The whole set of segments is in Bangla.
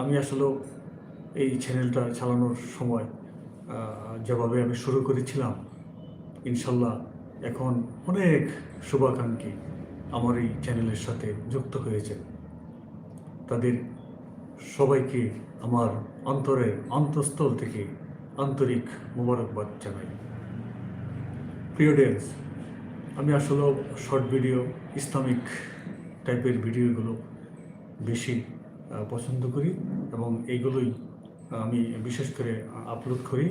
আমি আসলে এই চ্যানেলটা চালানোর সময় যেভাবে আমি শুরু করেছিলাম, ইনশাল্লাহ এখন অনেক শুভাকাঙ্ক্ষী আমার এই চ্যানেলের সাথে যুক্ত হয়েছে তাদের সবাইকে আমার অন্তরের অন্তঃস্থল থেকে আন্তরিক মোবারকবাদ জানাই। প্রিয় ডেন্স আমি আসলে শর্ট ভিডিও ইসলামিক টাইপের ভিডিওগুলো বেশি পছন্দ করি এবং এইগুলোই আমি বিশেষ করে আপলোড করি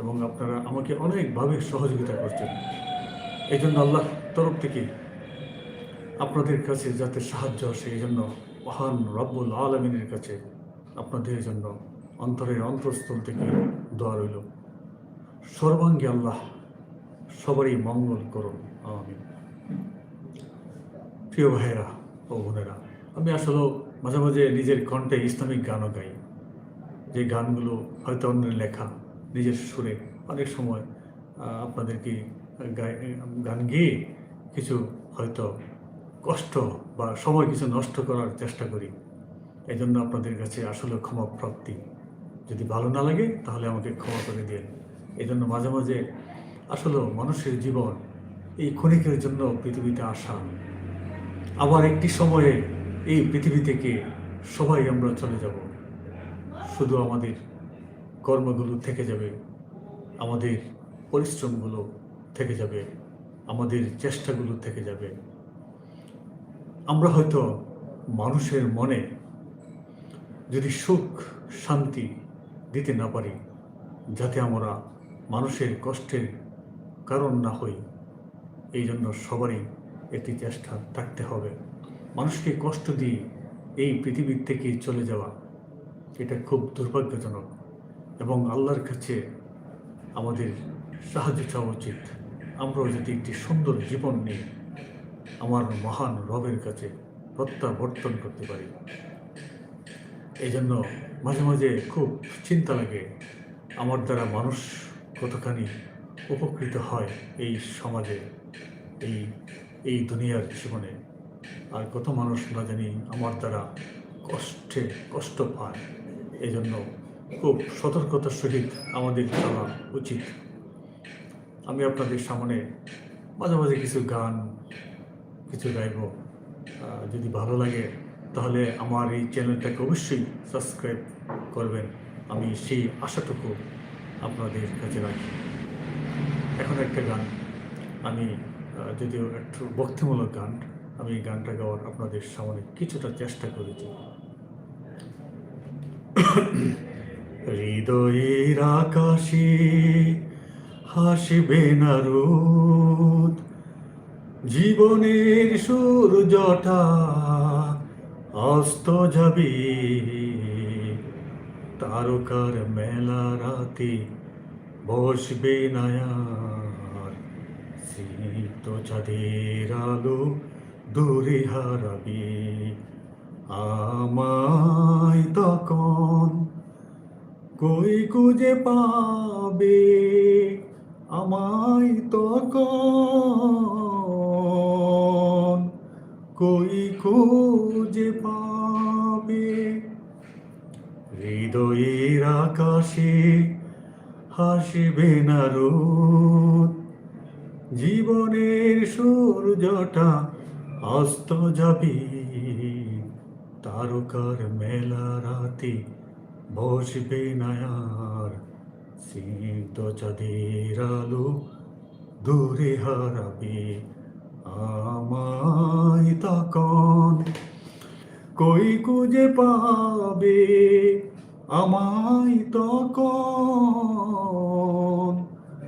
এবং আপনারা আমাকে অনেকভাবে সহযোগিতা করছেন। এই জন্য আল্লাহ তরফ থেকে আপনাদের কাছে যাতে সাহায্য আসে এই জন্য মহান রব্বুল আলমিনের কাছে আপনাদের জন্য অন্তরের অন্তঃস্থল থেকে দোয়া রইল। সর্বাঙ্গে আল্লাহ সবারই মঙ্গল করুন। আমিন। প্রিয় ভাইয়েরা ও বোনেরা, আমি আসলে মাঝে মাঝে নিজের কণ্ঠে ইসলামিক গানও গাই। যে গানগুলো হয়তো অন্যের লেখা, নিজের সুরে। অনেক সময় আপনাদেরকে গান গেয়ে কিছু হয়তো কষ্ট বা সময় কিছু নষ্ট করার চেষ্টা করি। এই জন্য আপনাদের কাছে আসলে ক্ষমা প্রাপ্তি। যদি ভালো না লাগে, তাহলে আমাকে ক্ষমা করে দিন। এই জন্য মাঝে মাঝে আসলে মানুষের জীবন এই ক্ষণিকের জন্য পৃথিবীতে আসা। আবার একটি সময়ে এই পৃথিবী থেকে সবাই আমরা চলে যাব। শুধু আমাদের কর্মগুলো থেকে যাবে, আমাদের পরিশ্রমগুলো থেকে যাবে, আমাদের চেষ্টাগুলো থেকে যাবে। আমরা হয়তো মানুষের মনে যদি সুখ, শান্তি দিতে না পারি, যাতে আমরা মানুষের কষ্টের কারণ না হই, এই জন্য সবারই একটি চেষ্টা থাকতে হবে। মানুষকে কষ্ট দিয়ে এই পৃথিবীর থেকে চলে যাওয়া, এটা খুব দুর্ভাগ্যজনক এবং আল্লাহর কাছে আমাদের সাহায্য চাওয়া উচিত। আমরাও যদি একটি সুন্দর জীবন নিয়ে আমার মহান রবের কাছে প্রত্যাবর্তন করতে পারি। এই জন্য মাঝে মাঝে খুব চিন্তা লাগে, আমার দ্বারা মানুষ কতখানি উপকৃত হয় এই সমাজে, এই এই দুনিয়ার জীবনে। আর কত মানুষ না জানি আমার দ্বারা কষ্টে কষ্ট পায়। এই জন্য খুব সতর্কতার সহিত আমাদের চলা উচিত। আমি আপনাদের সামনে মাঝে মাঝে কিছু গান, কিছু গাইব। যদি ভালো লাগে, তাহলে আমার এই চ্যানেলটাকে অবশ্যই সাবস্ক্রাইব করবেন। আমি সেই আশাটুকু আপনাদের কাছে রাখি। এখন একটা গান। আমি যদিও একটু ভক্তিমূলক গান। আমি এই গানটা গাওয়ার আপনাদের সামনে কিছুটা চেষ্টা করেছি। হৃদয়ের আকাশে হাসবে না রোদ জীবনের সূর্যটা অস্ত যাবে। তারকার মেলা রাতে বসবে নায়ার, স্নিগ্ধ চাঁদের আলো দূরে হারাবে আমায় তখন কই খুঁজে পাবে? আমায় তখন কই খুঁজে পাবে? হৃদয়ের আকাশে হাসবে না রোদ জীবনের সূর্যটা অস্ত যাবে, তারকার মেলা রাতে বসবে নায়ার সিদ্ধ চাঁদের আলো দূরে হারাবে আমায় তখন। কই খুঁজে পাবে আমায় তখন?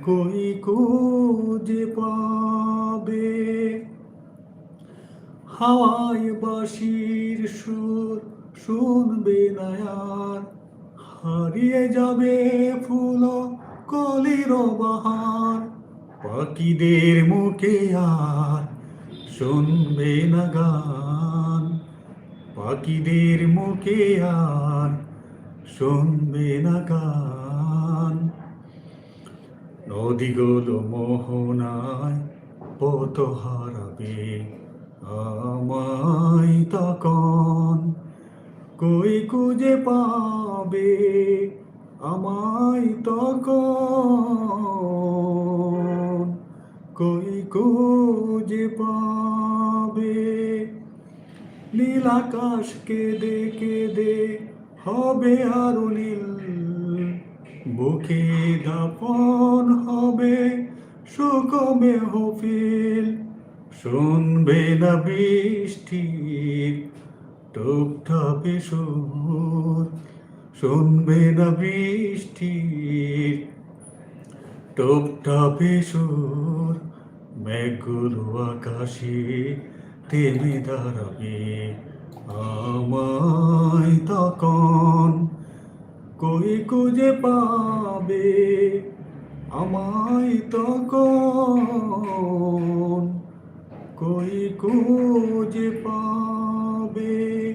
কই খুঁজে পাবে হাওয়ায় বাঁশির সুর শুনবে না আর হারিয়ে যাবে ফুল কলির বাহার। পাখিদের মুখে আর শুনবে না গান। পাখিদের মুখে আর শুনবে না গান। নদীগুলো মোহনায় পথ হারাবে। আমায় তখন কই খুঁজে পাবে আমায় তখন কই খুঁজে পাবে? নীল আকাশ কেঁদে কেঁদে হবে আরও নীল বুকে দাপন হবে সুকমে হফিল। শুনবে না বৃষ্টির টুপটাপে সুর। শুনবে না বৃষ্টির টুপটাপে সুর। মেঘগুলো আকাশে থেমে দাঁড়াবে আমায় তখন। কই খুঁজে পাবে আমায় তখন? কই খুঁজে পাবে?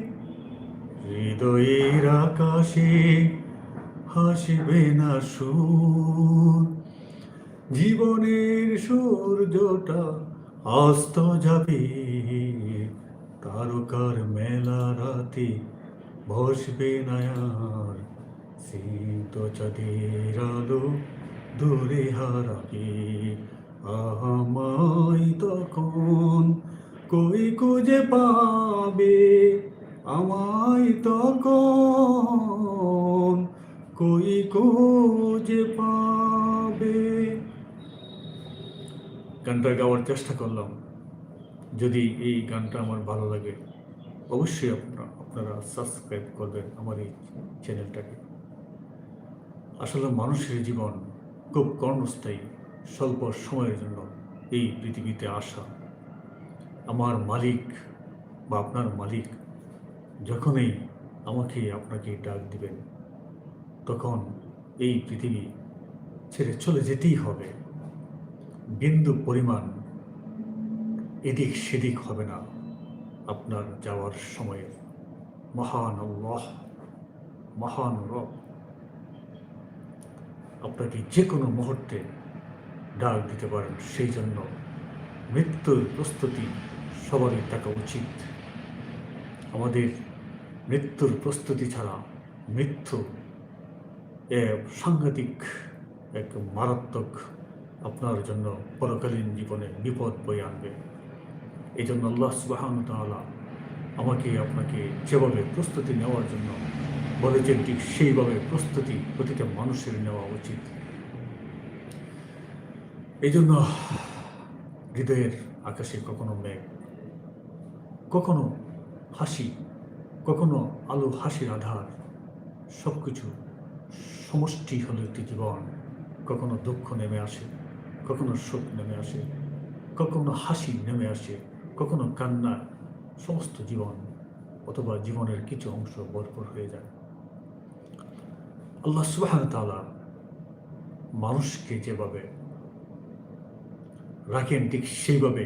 হৃদয়ের আকাশে হাসবে না সুর? জীবনের সূর্যটা অস্ত যাবে। তারকার মেলা রাতে বসবে না আর শীত চাঁদের আলো দূরে হারাবে। আমায় তখন কই খুঁজে পাবে? আমায় তখন কই খুঁজে পাবে? গানটা গাওয়ার চেষ্টা করলাম। যদি এই গানটা আমার ভালো লাগে, অবশ্যই আপনারা আপনারা সাবস্ক্রাইব করবেন আমার এই চ্যানেলটাকে আসলে মানুষের জীবন খুব কর্মস্থায়ী। স্বল্প সময়ের জন্য এই পৃথিবীতে আসা। আমার মালিক বা আপনার মালিক যখনই আমাকে আপনাকে ডাক দিবেন, তখন এই পৃথিবী ছেড়ে চলে যেতেই হবে। বিন্দু পরিমাণ এদিক সেদিক হবে না আপনার যাওয়ার সময়ে মহান আল্লাহ, মহান রব, আপনাকে যে কোনো মুহূর্তে ডাক দিতে পারেন, সেই জন্য মৃত্যুর প্রস্তুতি সবারই থাকা উচিত। আমাদের মৃত্যুর প্রস্তুতি ছাড়া মৃত্যু সাংঘাতিক, এক মারাত্মক আপনার জন্য পরকালীন জীবনে বিপদ বয়ে আনবে। এই জন্য আল্লাহ সুবাহান তাআলা আমাকে আপনাকে যেভাবে প্রস্তুতি নেওয়ার জন্য বলেছেন, ঠিক সেইভাবে প্রস্তুতি প্রতিটা মানুষের নেওয়া উচিত। এই জন্য হৃদয়ের আকাশে কখনো মেঘ, কখনো হাসি, কখনো আলো, হাসির আধার সব কিছু সমষ্টি হলো একটি জীবন। কখনো দুঃখ নেমে আসে, কখনো সুখ নেমে আসে, কখনো হাসি নেমে আসে, কখনো কান্না, সমস্ত জীবন অথবা জীবনের কিছু অংশ ভরপুর হয়ে যায়। আল্লাহ সুবাহ তালা মানুষকে যেভাবে রাখেন ঠিক সেইভাবে।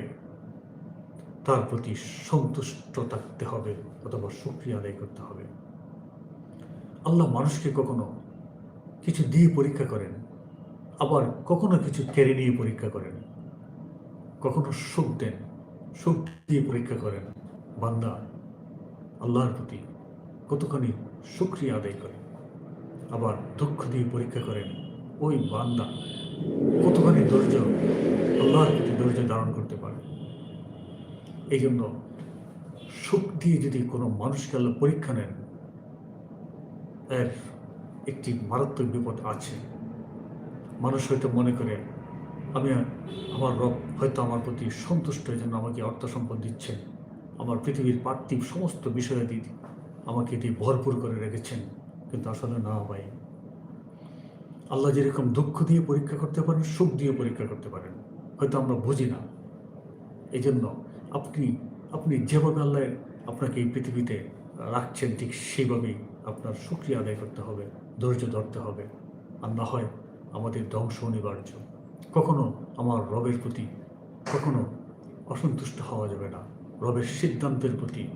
তার প্রতি সন্তুষ্ট থাকতে হবে অথবা সুক্রিয়া আদায় করতে হবে। আল্লাহ মানুষকে কখনো কিছু দিয়ে পরীক্ষা করেন, আবার কখনো কিছু কেড়ে নিয়ে পরীক্ষা করেন। কখনো সুখ দেন, সুখ দিয়ে পরীক্ষা করেন। বান্দা আল্লাহর প্রতি কতখানি সুক্রিয়া আদায় করে, আবার দুঃখ দিয়ে পরীক্ষা করেন ওই বান্দা। কতখানি ধৈর্য আল্লাহর প্রতি ধৈর্য ধারণ করতে পারে? এই জন্য সুখ দিয়ে যদি কোনো মানুষকে আল্লাহ পরীক্ষা নেন, এর একটি মারাত্মক বিপদ আছে। মানুষ হয়তো মনে করে, আমি, আমার রব হয়তো আমার প্রতি সন্তুষ্ট, এই জন্য আমাকে অর্থ সম্পদ দিচ্ছেন। আমার পৃথিবীর পার্থিব সমস্ত বিষয়াদি আমাকে এটি ভরপুর করে রেখেছেন। কিন্তু আসলে না ভাই আল্লাহ যেরকম দুঃখ দিয়ে পরীক্ষা করতে পারেন, সুখ দিয়ে পরীক্ষা করতে পারেন। হয়তো আমরা বুঝি না। এই জন্য আপনি আপনি যেভাবে আল্লাহ আপনাকে এই পৃথিবীতে রাখছেন, ঠিক সেইভাবেই আপনার সুক্রিয়া আদায় করতে হবে, ধৈর্য ধরতে হবে। আর না হয় আমাদের ধ্বংস অনিবার্য। কখনো আমার রবের প্রতি কখনো অসন্তুষ্ট হওয়া যাবে না। রবের সিদ্ধান্তের প্রতি,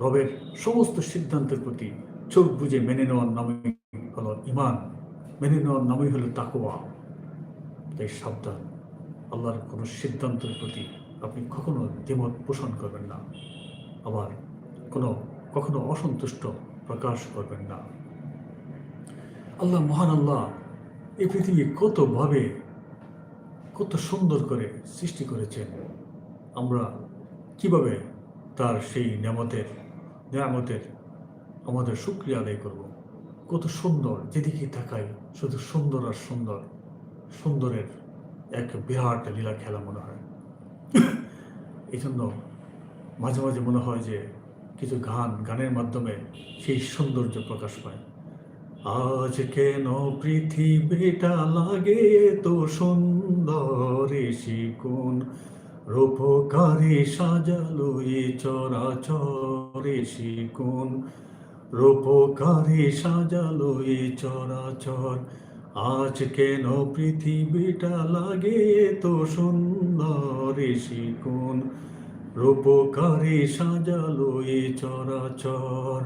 রবের সমস্ত সিদ্ধান্তের প্রতি চোখ বুঝে মেনে নেওয়ার নামই হলো ইমান মেনে নেওয়ার নামই হলো তাকোয়া তাই সাবধান। আল্লাহর কোনো সিদ্ধান্তের প্রতি আপনি কখনো দ্বিমত পোষণ করবেন না। আবার কোনো, কখনো অসন্তুষ্ট প্রকাশ করবেন না। আল্লাহ মহান আল্লাহ, এই পৃথিবী কতভাবে কত সুন্দর করে সৃষ্টি করেছেন। আমরা কীভাবে তার সেই নিয়ামতের নিয়ামতের আমাদের শুক্রিয়া আদায় করব? কত সুন্দর, যেদিকে তাকাই শুধু সুন্দর আর সুন্দর। সুন্দরের এক বিরাট লীলা খেলা মনে হয়। এই জন্য মাঝে মাঝে মনে হয় যে কিছু গান, গানের মাধ্যমে সেই সৌন্দর্য প্রকাশ পায়। আজ কেন পৃথিবীটা লাগে তো সুন্দর শিকুন? রূপকারী সাজালো এ চরাচরে শিকুন? রূপকারী সাজালো এ চরাচর। আজ কেন পৃথিবীটা লাগে তো সুন্দর শিকুন? রূপকারী সাজালো এ চরাচর।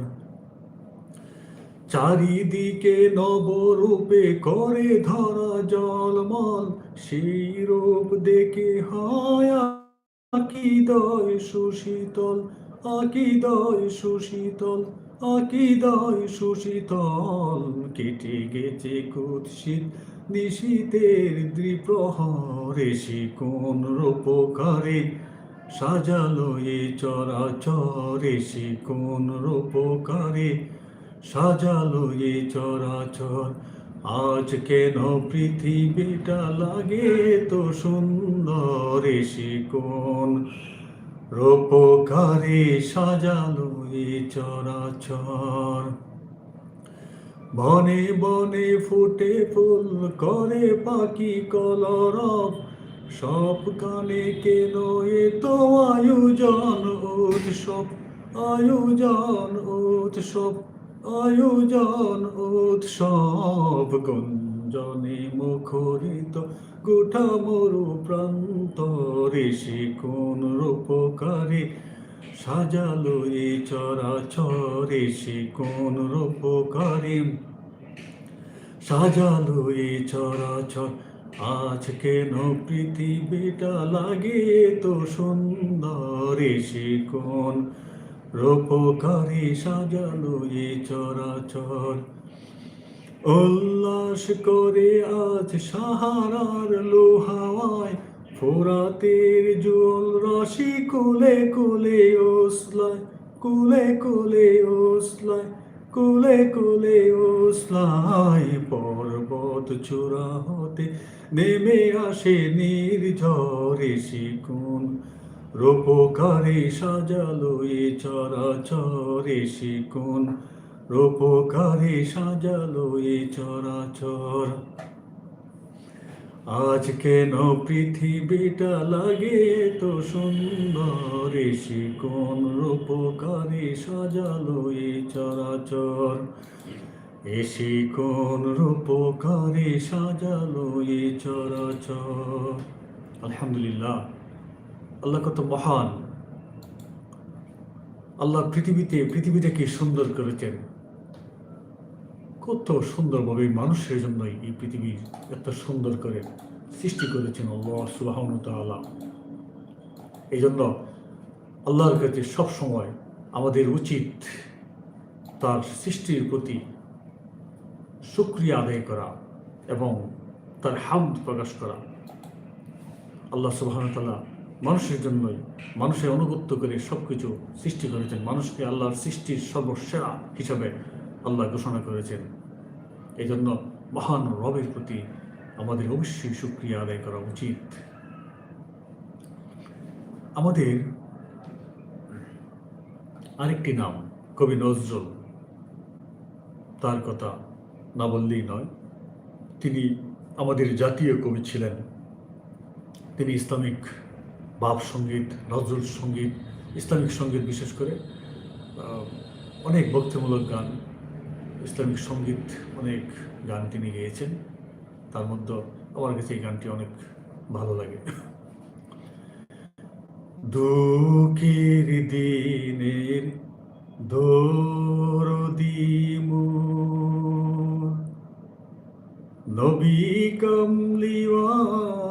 চারিদিকে নবরূপে করে ধরা জলমল সেই রূপ দেখে হয় আকিদয় সুশীতল আকিদয় সুশীতল। আকিদয় সুশীতল, কেটে গেছে কুৎসিত নিশীতের দ্বিপ্রহরে শিকোন রূপকারে সাজালো এ চরাচরে শিকোন রূপকারে সাজালো এ চরাচর। আজ কেন পৃথিবীটা লাগে তো সুন্দর শিকোন? রূপকারে সাজালো এ চরাচর। বনে বনে ফুটে ফুল করে পাখি কলরব। সব কানে কেন এ তো আয়োজন উৎসব আয়োজন উৎসব আয়োজন উৎসব গুঞ্জনে মুখরিত গোটা মরু প্রান্ত, ঋষি কোন রূপকারে? সাজালো এ চরাচরে কোন রূপকারে? সাজালো এ চরাচর, আজ কেন পৃথিবীটা লাগে তো সুন্দর? ঋষি কোন রূপকারী? সাজালো এ চরাচর উল্লাস করে আজ সাহারার লোহাওয়ায়, ফোরাতের জল রসি কুলে কুলে ওসলায়, কুলে কুলে ওসলায়, কুলে কুলে ওসলায় পর্বত চূড়া হতে নেমে আসে নির্ঝরে শিকুন। রূপকারে সাজালো এ চরাচরে শিকুন। রূপকারে সাজালো এ চরাচর। আজ কেন পৃথিবীটা লাগে তো সুন্দর? কোন রূপকারে সাজালো এ চরাচর। এ শিকোন রূপকারে সাজালো এ চরাচর। আলহামদুলিল্লাহ। আল্লাহ কত মহান। আল্লাহ পৃথিবীতে, পৃথিবীটাকে সুন্দর করেছেন। কত সুন্দরভাবে মানুষের জন্যই এই পৃথিবী এত সুন্দর করে সৃষ্টি করেছেন আল্লাহ সুবাহন তাল্লাহ এই জন্য আল্লাহর কাছে সবসময় আমাদের উচিত তার সৃষ্টির প্রতি সুক্রিয়া আদায় করা এবং তার হামদ প্রকাশ করা। আল্লাহ সুবাহতাল্লাহ মানুষের জন্যই মানুষের অনুগত্য করে সব কিছু সৃষ্টি করেছেন। মানুষকে আল্লাহর সৃষ্টির সর্বসেরা হিসাবে আল্লাহ ঘোষণা করেছেন। এই জন্য মহান রবের প্রতি আমাদের অবশ্যই সুক্রিয়া আদায় করা উচিত। আমাদের আরেকটি নাম, কবি নজরুল, তার কথা না বললেই নয়, তিনি আমাদের জাতীয় কবি ছিলেন। তিনি ইসলামিক বাপ সংগীত, নজরুল সংগীত, ইসলামিক সংগীত বিশেষ করে অনেক ভক্তিমূলক গান ইসলামিক সংগীত অনেক গান তিনি গেয়েছেন। তার মধ্যে আমার কাছে এই গানটি অনেক ভালো লাগে। দুঃখের দিনের দোরদিমু নবী কমলিওয়ালা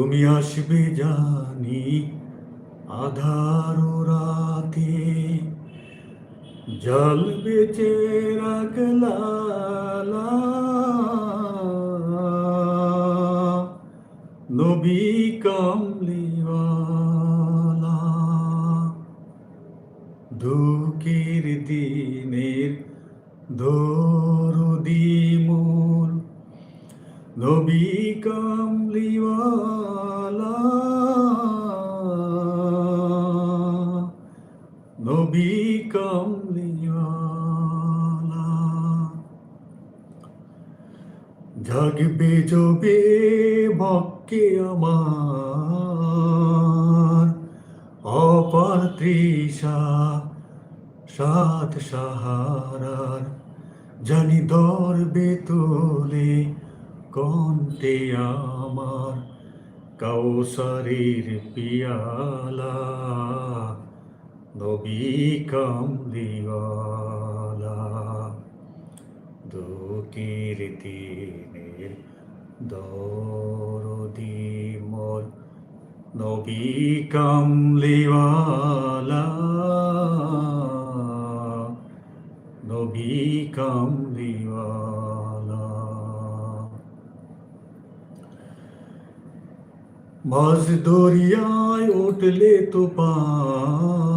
তুমি আসবে জানি আধার রাতে। জল বেচে রাখলা নবী কামলিওয়ালা। দুঃখের দিনের দরদি মোর নবী কামলিওয়ালা। নবী কামলিওয়ালা। জাগবে জবে বক্কে আমার। অপার সাত সাহারার। জানি দরবে তোলে কন্তে আমার কাউসারের পিয়ালা নবী কামদিওয়ালা দুঃখের দিনের দরদি মোর নবী কামলিওয়ালা। নবী কামলিওয়ালা মাঝ দরিয়ায় উঠলে তো পান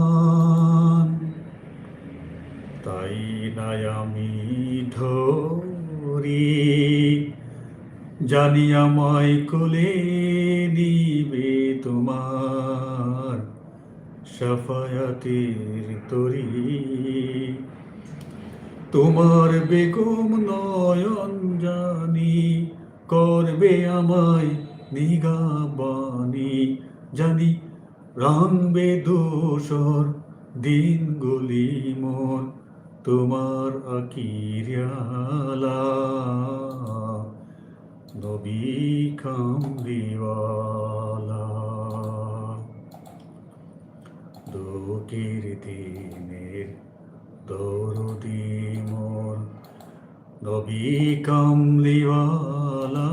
তাই নাই আমি ধরি, জানি আমায় কোলে নিবে তোমার সাফায়াতের তরি। তোমার বেগম নয়ন জানি করবে আমায় নিগাবানি জানি রাংবে দোসর দিনগুলি মন তোমার আকিরিয়ালা। নবী কামদিওয়ালা। দুঃখের দিনের দরদি মোর নবী কামলিওয়ালা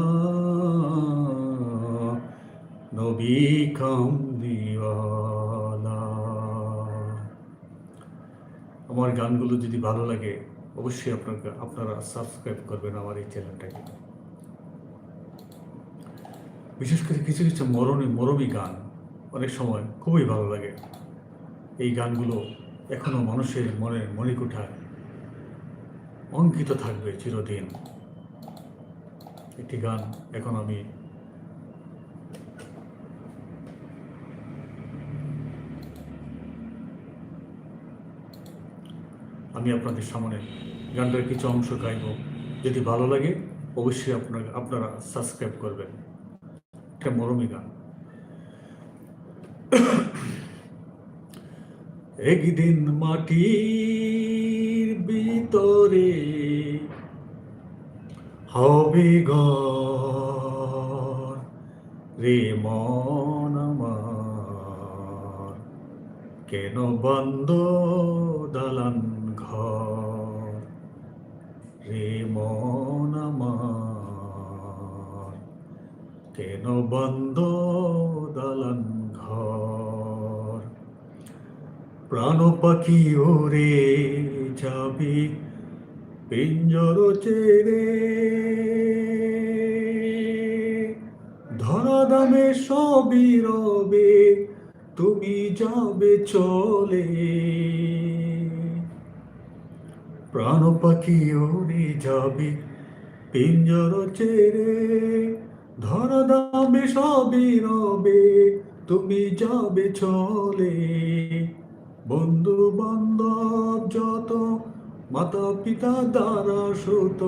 কামলিওয়ালা আমার গানগুলো যদি ভালো লাগে, অবশ্যই আপনাকে, আপনারা সাবস্ক্রাইব করবেন আমার এই চ্যানেলটাকে বিশেষ করে কিছু কিছু মরণে, মরমী গান অনেক সময় খুবই ভালো লাগে। এই গানগুলো এখনও মানুষের মনের মণিকুঠায় অঙ্কিত থাকবে চিরদিন। একটি গান এখন আমি আমি আপনাদের সামনে গানটার কিছু অংশ গাইব। যদি ভালো লাগে, অবশ্যই আপনার, আপনারা সাবস্ক্রাইব করবেন। একটা মরমী গান। একদিন মাটির ভিতরে হবে ঘর রে মন আমার। কেন বন্ধ দালান ঘর রে মন কেন বন্ধ দালান ঘর? প্রাণ পাখি ওরে যাবে, পিঞ্জর চেরে। ধরা দামে সবই রবে, তুমি যাবে চলে। প্রাণ পাখি ওরে যাবে পিঞ্জর চেরে ধরা দামে সবই রবে, তুমি যাবে চলে। বন্ধু বান্ধব যত, মাতা পিতা দ্বারা সুত।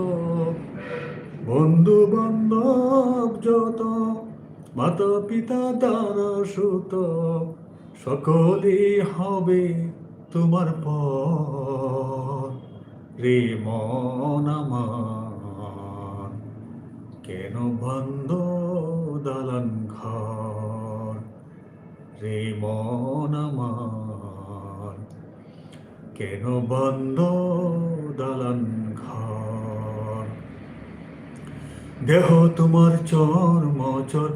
বন্ধু বান্ধব যত, মাতা পিতা দ্বারা সুত। সকলে হবে তোমার পর রে মন কেন বন্ধ দালান ঘর? রে মন কেন বন্ধ দালান ঘর? দেহ তোমার চর মচর,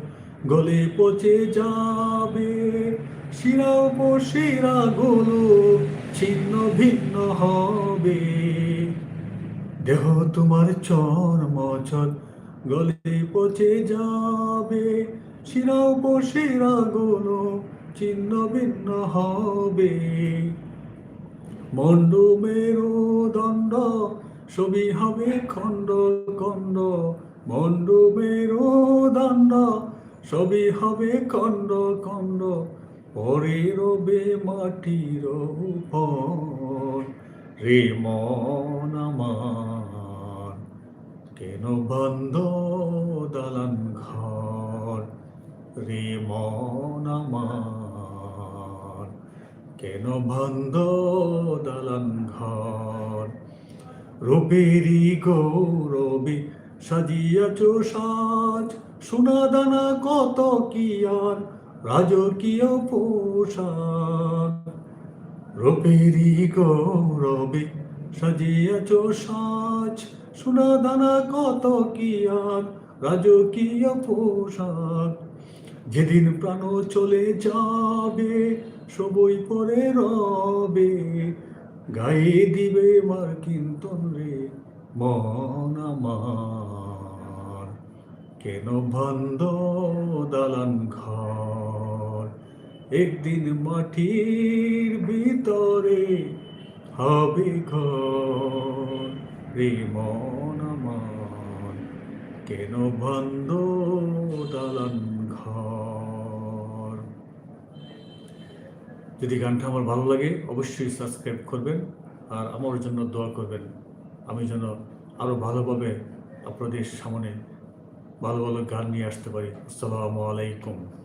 গলে পচে যাবে। শিরা উপশিরা গুলো ছিন্ন ভিন্ন হবে। দেহ তোমার চর মচর গলে পচে যাবে। শিরা উপশিরা গুলো ছিন্ন ভিন্ন হবে। মন্ড মেরুদণ্ড ছবি হবে খণ্ড খণ্ড। মন্ড মেরুদণ্ড ছবি হবে খণ্ড খণ্ড। পরে রবে মাটির রে মন আমার। কেন বন্ধ দালান ঘর? রে মন কেন বন্ধ দালান ঘর? রূপেরি গৌরবে সাজিয়াছ সাজ, সোনা দানা কত কি আর রাজকীয় পোশাক? রূপেরি গৌরবে সাজিয়াছ সাজ সোনা দানা কত কি আর, রাজকীয় পোশাক। যেদিন প্রাণ চলে যাবে, সবই পরে রবে। গায়ে দিবে মার কীর্তন রে মন আমার। কেন বন্ধ দালান ঘর? একদিন মাটির ভিতরে হবে ঘর। আমার কেন বন্ধ দালান ঘর? যদি গানটা আমার ভালো লাগে, অবশ্যই সাবস্ক্রাইব করবেন আর আমার জন্য দোয়া করবেন। আমি যেন আরও ভালোভাবে আপনাদের সামনে ভালো ভালো গান নিয়ে আসতে পারি। আসসালামু আলাইকুম।